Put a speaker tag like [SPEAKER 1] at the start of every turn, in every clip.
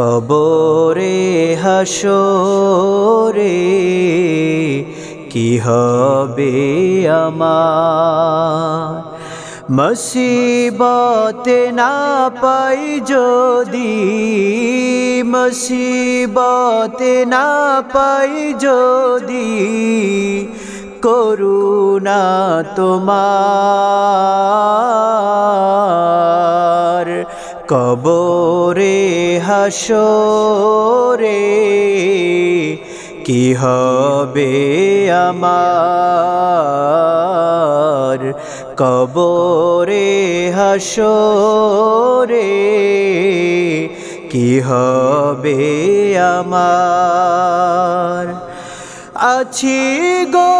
[SPEAKER 1] কবরে হাসরে কি হবে আমার? মুসিবত না পাই যদি, মুসিবত না পাই যদি করুণা তোমার। কবরে হাসরে কি হবে আমার? কবরে হাসরে কি হবে আমার? আছি গো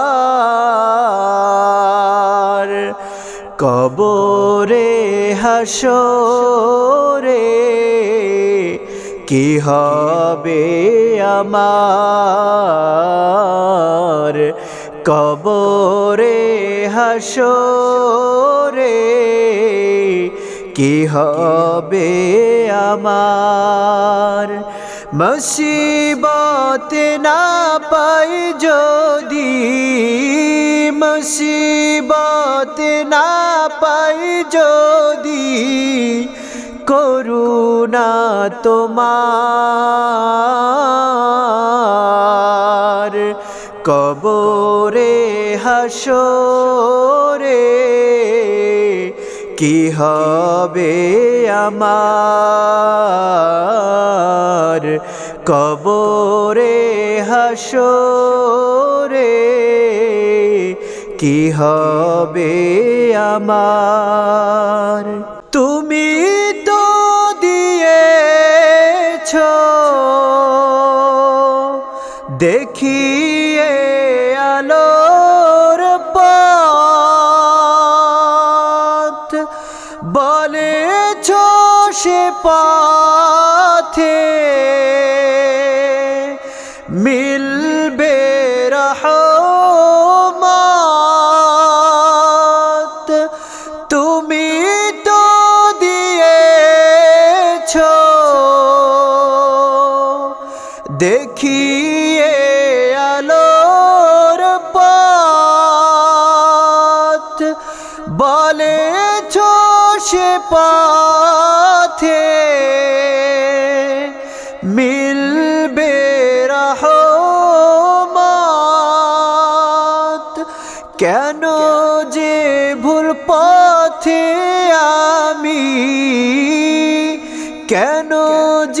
[SPEAKER 1] কবরে হাসরে কি হবে আমার? কবরে হাসরে কি হবে আমার? মুসিবত না পাই যদি, মুসিবত না পাই যদি করুণা তোমার। কবরে হাসরে কি হবে আমার? কবরে হাসরে কি হবে আমার? তুমি তো দিয়েছ দেখিয়ে আলোর পথ। বলেছ সে পথে মিলবে দেখিয়ে আলোর পথ। বলেছ সে পথে মিলবে রহমত। কেন যে ভুল পথে আমি? কেন যে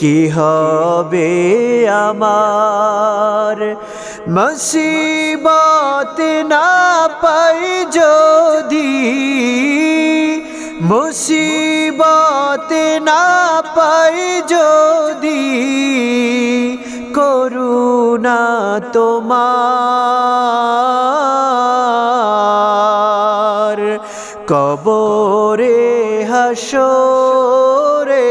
[SPEAKER 1] কি হবে আমার? মুসিবত না পাই যদি, মুসিবত না পাই যদি, করুণা তোমার কবরে হাসরে